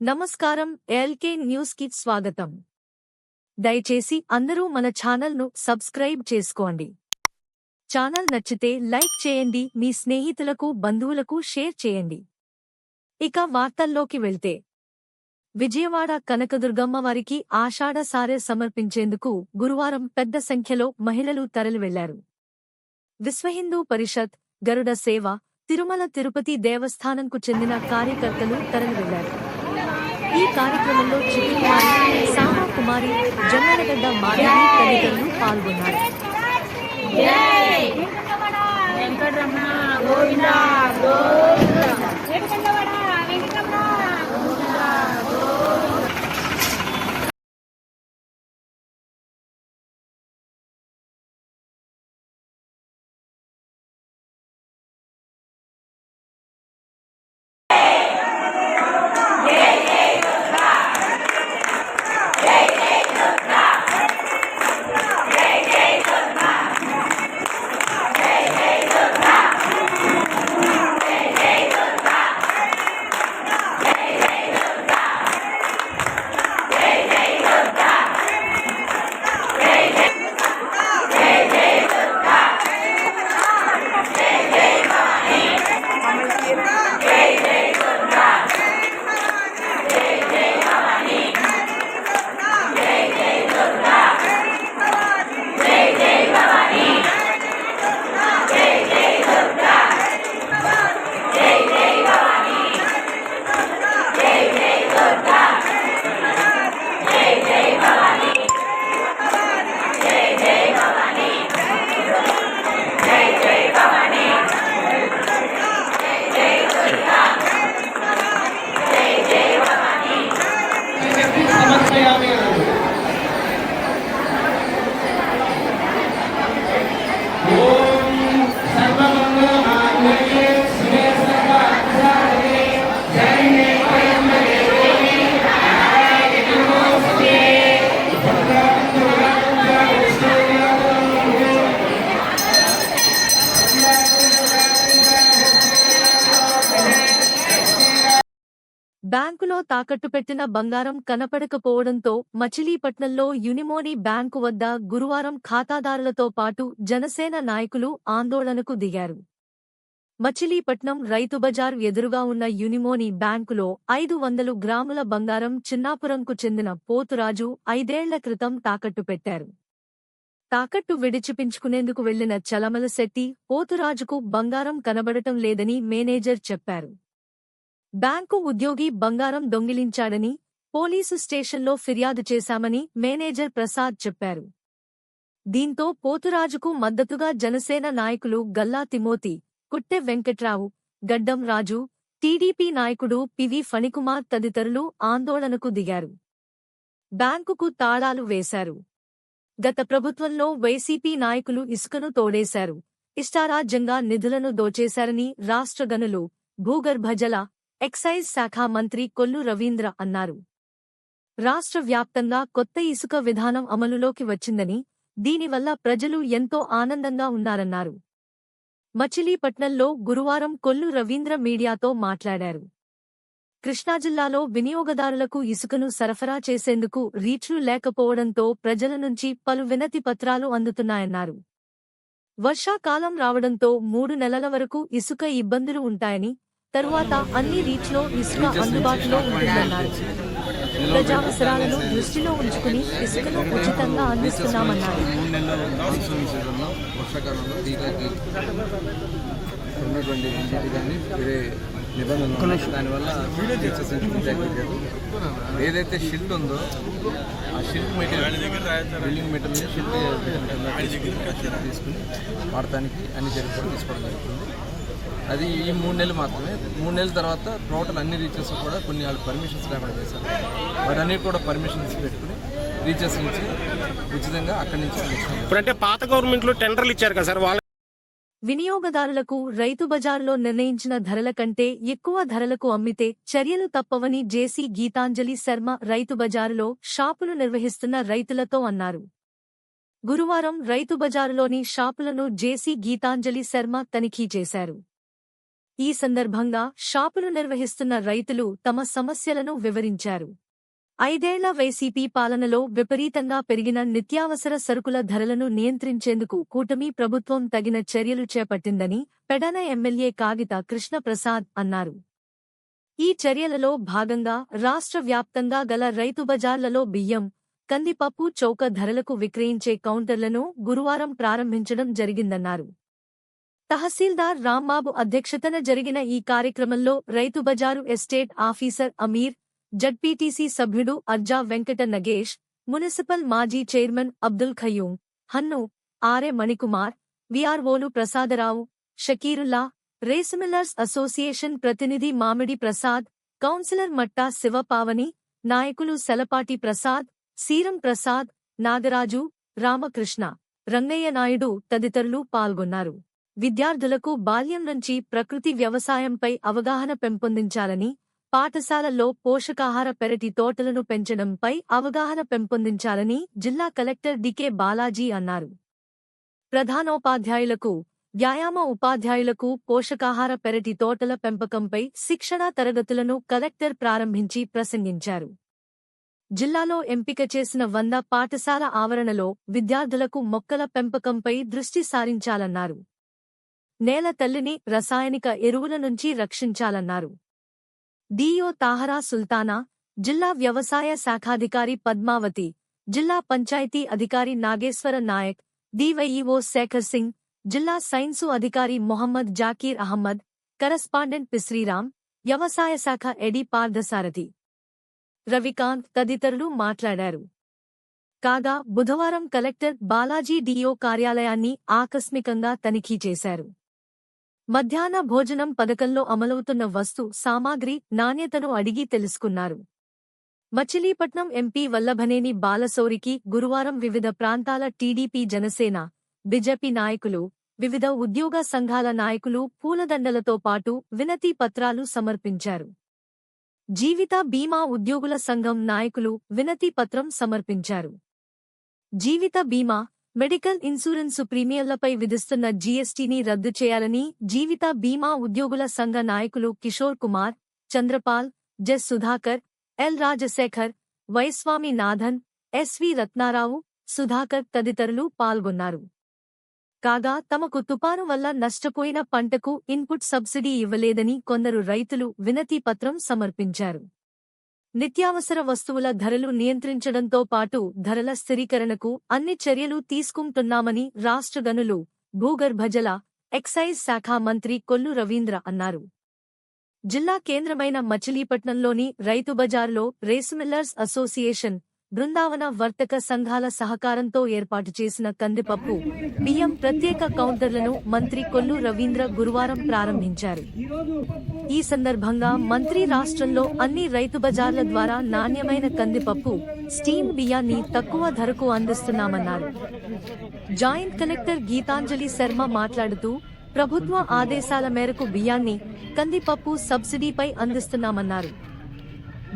నమస్కారం ఎల్కే న్యూస్కి స్వాగతం. దయచేసి అందరూ మన ఛానల్ను సబ్స్క్రైబ్ చేసుకోండి. ఛానల్ నచ్చితే లైక్ చేయండి మీ స్నేహితులకు బంధువులకు షేర్ చేయండి. ఇక వార్తల్లోకి వెళ్తే. విజయవాడ కనకదుర్గమ్మ వారికి ఆషాఢ సారె సమర్పించేందుకు గురువారం పెద్ద సంఖ్యలో మహిళలు తరలివెళ్ళారు. విశ్వహిందూ పరిషత్ గరుడ సేవ తిరుమల తిరుపతి దేవస్థానంకు చెందిన కార్యకర్తలు తరలివెళ్ళారు. ఈ కార్యక్రమంలో చిక్కుకుమారి సామా కుమారి జొన్నలగడ్డ మాధవి తదితరులు పాల్గొన్నారు. వెంకటరమణ గోవింద గోవింద! వెంకటరమణ వెంకటరమణ బ్యాంకులో తాకట్టుపెట్టిన బంగారం కనపడకపోవడంతో మచిలీపట్నంలో యునిమోని బ్యాంకు వద్ద గురువారం ఖాతాదారులతో పాటు జనసేన నాయకులు ఆందోళనకు దిగారు. మచిలీపట్నం రైతు బజార్ ఎదురుగా ఉన్న యునిమోని బ్యాంకులో ఐదు వందలు గ్రాముల బంగారం చిన్నాపురంకు చెందిన పోతురాజు ఐదేళ్ళ క్రితం తాకట్టు పెట్టారు. తాకట్టు విడిచిపించుకునేందుకు వెళ్ళిన చలమల శెట్టి పోతురాజుకు బంగారం కనబడటం లేదని మేనేజర్ చెప్పారు. బ్యాంకు ఉద్యోగి బంగారం దొంగిలించాడని పోలీసు స్టేషన్లో ఫిర్యాదు చేశామని మేనేజర్ ప్రసాద్ చెప్పారు. దీంతో పోతురాజుకు మద్దతుగా జనసేన నాయకులు గల్లా తిమోతి కుట్టె వెంకట్రావు గడ్డం రాజు టీడీపీ నాయకుడు పివి ఫణికుమార్ తదితరులు ఆందోళనకు దిగారు. బ్యాంకుకు తాళాలు వేశారు. గత ప్రభుత్వంలో వైసీపీ నాయకులు ఇసుకను తోడేశారు. ఇష్టారాజ్యంగా నిధులను దోచేశారని రాష్ట్ర గనులు భూగర్భజల ఎక్సైజ్ శాఖ మంత్రి కొల్లు రవీంద్ర అన్నారు. రాష్ట్ర వ్యాప్తంగా కొత్త ఇసుక విధానం అమలులోకి వచ్చిందని దీనివల్ల ప్రజలు ఎంతో ఆనందంగా ఉన్నారన్నారు. మచిలీపట్నంలో గురువారం కొల్లు రవీంద్ర మీడియాతో మాట్లాడారు. కృష్ణాజిల్లాలో వినియోగదారులకు ఇసుకను సరఫరా చేసేందుకు రీచ్లు లేకపోవడంతో ప్రజల నుంచి పలు వినతి పత్రాలు అందుతున్నాయన్నారు. వర్షాకాలం రావడంతో మూడు నెలల వరకు ఇసుక ఇబ్బందులు ఉంటాయని తరువాత అన్ని రీచ్లో ఇసుక అందుబాటులో ఉంటుందన్నారు. ప్రజావసరాలను దృష్టిలో ఉంచుకుని ఇసుకను ఉచితంగా అందిస్తున్నామన్నారు. ఉన్నటువంటి కానీ వేరే నిబంధనలు. దానివల్ల ఏదైతే షిల్డ్ ఉందో ఆ shield material building material shield తీసుకుని వాడటానికి అన్ని చర్యలు తీసుకోవడం జరుగుతుంది. అది ఈ మూడు నెలలు మాత్రమే. మూడు నెలల తర్వాత టోటల్ అన్ని రీచెస్ కూడా కొన్ని వాళ్ళు పర్మిషన్స్ లేకుండా చేశారు. వాటి అన్నిటి కూడా పర్మిషన్స్ పెట్టుకుని రీచెస్ నుంచి ఉచితంగా అక్కడి నుంచి ఇప్పుడంటే పాత గవర్నమెంట్లో టెండర్లు ఇచ్చారు కదా సార్ వాళ్ళ వినియోగదారులకు రైతు బజారులో నిర్ణయించిన ధరల కంటే ఎక్కువ ధరలకు అమ్మితే చర్యలు తప్పవని జేసీ గీతాంజలి శర్మ రైతు బజారులో షాపులు నిర్వహిస్తున్న రైతులతో అన్నారు. గురువారం రైతు బజారులోని షాపులను జేసీ గీతాంజలి శర్మ తనిఖీ చేశారు. ఈ సందర్భంగా షాపులు నిర్వహిస్తున్న రైతులు తమ సమస్యలను వివరించారు. ఐదేళ్ళ వైసీపీ పాలనలో విపరీతంగా పెరిగిన నిత్యావసర సరుకుల ధరలను నియంత్రించేందుకు కూటమి ప్రభుత్వం తగిన చర్యలు చేపట్టిందని పెడన ఎమ్మెల్యే కాగిత కృష్ణప్రసాద్ అన్నారు. ఈ చర్యలలో భాగంగా రాష్ట్ర వ్యాప్తంగా గల రైతు బజార్లలో బియ్యం కందిపప్పు చౌక ధరలకు విక్రయించే కౌంటర్లను గురువారం ప్రారంభించడం జరిగిందన్నారు. తహసీల్దార్ రాంబాబు అధ్యక్షతన జరిగిన ఈ కార్యక్రమంలో రైతు బజారు ఎస్టేట్ ఆఫీసర్ అమీర్ జడ్పీటీసీ సభ్యుడు అర్జా వెంకట నగేష్ మున్సిపల్ మాజీ చైర్మన్ అబ్దుల్ ఖయూం హన్ను ఆర్ఎ మణికుమార్ విఆర్ఓలు ప్రసాదరావు షకీరుల్లా రేసిమిలర్స్ అసోసియేషన్ ప్రతినిధి మామిడి ప్రసాద్ కౌన్సిలర్ మట్టా శివపావని నాయకులు సెలపాటి ప్రసాద్ సీరం ప్రసాద్ నాగరాజు రామకృష్ణ రంగయ్య నాయుడు తదితరులు పాల్గొన్నారు. విద్యార్థులకు బాల్యం నుంచి ప్రకృతి వ్యవసాయంపై అవగాహన పెంపొందించాలని పాఠశాలల్లో పోషకాహార పెరటి తోటలను పెంచడంపై అవగాహన పెంపొందించాలని జిల్లా కలెక్టర్ డికే బాలాజీ అన్నారు. ప్రధానోపాధ్యాయులకు వ్యాయామ ఉపాధ్యాయులకు పోషకాహార పెరటి తోటల పెంపకంపై శిక్షణా తరగతులను కలెక్టర్ ప్రారంభించి ప్రసంగించారు. జిల్లాలో ఎంపిక చేసిన వంద పాఠశాల ఆవరణలో విద్యార్థులకు మొక్కల పెంపకంపై దృష్టి సారించాలన్నారు. నేల తల్లిని రసాయనిక ఎరువుల నుంచి రక్షించాలన్నారు. డిఓ తాహరా సుల్తానా జిల్లా వ్యవసాయ శాఖాధికారి పద్మావతి జిల్లా పంచాయతీ అధికారి నాగేశ్వర నాయక్ డివైఈఓ శేఖర్ సింగ్ జిల్లా సైన్సు అధికారి మొహమ్మద్ జాకీర్ అహ్మద్ కరస్పాండెంట్ పిశ్రీరామ్ వ్యవసాయ శాఖ ఎడి పార్థసారథి రవికాంత్ తదితరులు మాట్లాడారు. కాగా బుధవారం కలెక్టర్ బాలాజీ డిఓ కార్యాలయాన్ని ఆకస్మికంగా తనిఖీ చేశారు. మధ్యాహ్న భోజనం పథకంలో అమలవుతున్న వస్తు సామాగ్రి నాణ్యతను అడిగి తెలుసుకున్నారు. మచిలీపట్నం ఎంపీ వల్లభనేని బాలసౌరికి గురువారం వివిధ ప్రాంతాల టీడీపీ జనసేన బిజెపి నాయకులు వివిధ ఉద్యోగ సంఘాల నాయకులు పూలదండలతో పాటు వినతి పత్రాలు సమర్పించారు. జీవిత బీమా ఉద్యోగుల సంఘం నాయకులు వినతి పత్రం సమర్పించారు. జీవిత బీమా మెడికల్ ఇన్సూరెన్సు ప్రీమియంలపై విధిస్తున్న జీఎస్టీని రద్దు చేయాలని జీవిత బీమా ఉద్యోగుల సంఘ నాయకులు కిషోర్ కుమార్ చంద్రపాల్ జెస్ సుధాకర్ ఎల్. రాజశేఖర్ వైస్వామి నాథన్ ఎస్వి రత్నారావు సుధాకర్ తదితరులు పాల్గొన్నారు. కాగా తమకు తుపాను వల్ల నష్టపోయిన పంటకు ఇన్పుట్ సబ్సిడీ ఇవ్వలేదని కొందరు రైతులు వినతిపత్రం సమర్పించారు. నిత్యావసర వస్తువుల ధరలు నియంత్రించడంతో పాటు ధరల స్థిరీకరణకు అన్ని చర్యలు తీసుకుంటున్నామని రాష్ట్ర గనులు భూగర్భజల ఎక్సైజ్ శాఖ మంత్రి కొల్లు రవీంద్ర అన్నారు. జిల్లా కేంద్రమైన మచిలీపట్నంలోని రైతు బజార్లో రేసుమిల్లర్స్ అసోసియేషన్ బృందావన వర్తక సంఘాల సహకారంతో ఏర్పాటు చేసిన కందిపప్పు బియ్యం ప్రత్యేక కౌంటర్లను మంత్రి కొల్లు రవీంద్ర గురువారం ప్రారంభించారు. ఈ సందర్భంగా మంత్రి రాష్ట్రంలో అన్ని రైతు బజార్ల ద్వారా నాణ్యమైన కందిపప్పు స్టీమ్ బియ్యాన్ని తక్కువ ధరకు అందిస్తున్నామన్నారు. జాయింట్ కలెక్టర్ గీతాంజలి శర్మ మాట్లాడుతూ ప్రభుత్వ ఆదేశాల మేరకు బియ్యాన్ని కందిపప్పు సబ్సిడీపై అందిస్తున్నామన్నారు.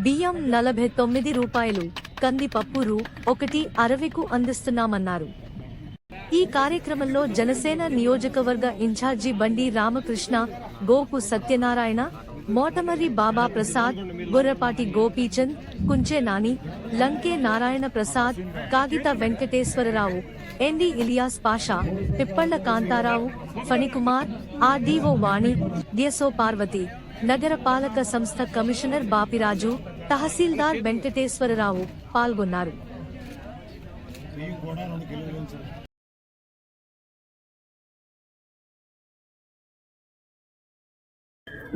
బియ్యం నలభై తొమ్మిది రూపాయలు కందిపప్పు రూ ఒకటి అరవికు అందిస్తున్నామన్నారు. ఈ కార్యక్రమంలో జనసేన నియోజకవర్గ ఇన్ఛార్జి బండి రామకృష్ణ గోపు సత్యనారాయణ మోటమర్రి బాబా Prasad బుర్రపాటి Gopichand Kunche Nani Lanke Narayana Prasad Kagita Venkateswararao ND Ilias Pasha Pippalla Kantharao Phanikumar RDO Vani DSO Parvathi నగరపాలక సంస్థ కమిషనర్ బాపిరాజు తహసీల్దార్ వెంకటేశ్వరరావు పాల్గొన్నారు.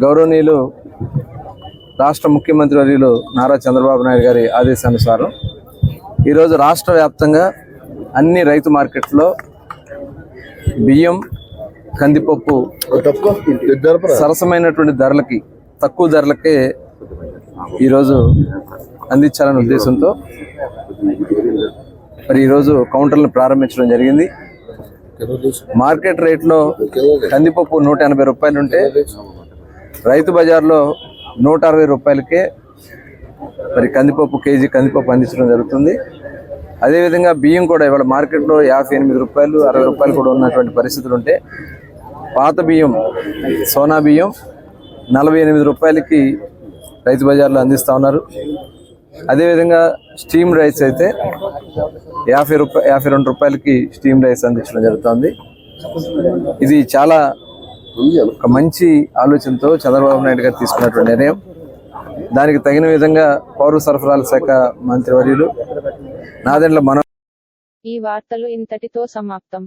గౌరవనీయులు రాష్ట్ర ముఖ్యమంత్రి వర్యులు నారా చంద్రబాబు నాయుడు గారి ఆదేశానుసారం ఈరోజు రాష్ట్ర వ్యాప్తంగా అన్ని రైతు మార్కెట్లో బియ్యం కందిపప్పు సరసమైనటువంటి ధరలకి తక్కువ ధరలకే ఈరోజు అందించాలనే ఉద్దేశంతో మరి ఈరోజు కౌంటర్లను ప్రారంభించడం జరిగింది. మార్కెట్ రేట్లో కందిపప్పు నూట ఎనభై రూపాయలు ఉంటే రైతు బజార్లో నూట అరవై రూపాయలకే మరి కందిపప్పు కేజీ కందిపప్పు అందించడం జరుగుతుంది. అదేవిధంగా బియ్యం కూడా ఇవాళ మార్కెట్లో యాభై ఎనిమిది రూపాయలు అరవై రూపాయలు కూడా ఉన్నటువంటి పరిస్థితులు ఉంటే పాత బియ్యం సోనా బియ్యం నలభై ఎనిమిది రూపాయలకి రైతు బజార్లో అందిస్తూ ఉన్నారు. అదేవిధంగా స్టీమ్ రైస్ అయితే యాభై రూపాయ యాభై రెండు రూపాయలకి స్టీమ్ రైస్ అందించడం జరుగుతుంది. ఇది చాలా ఒక మంచి ఆలోచనతో చంద్రబాబు నాయుడు గారు తీసుకున్నటువంటి నిర్ణయం. దానికి తగిన విధంగా పౌర సరఫరాల శాఖ మంత్రివర్యులు నాదెండ్ల మన ఈ వార్తలు ఇంతటితో సమాప్తం.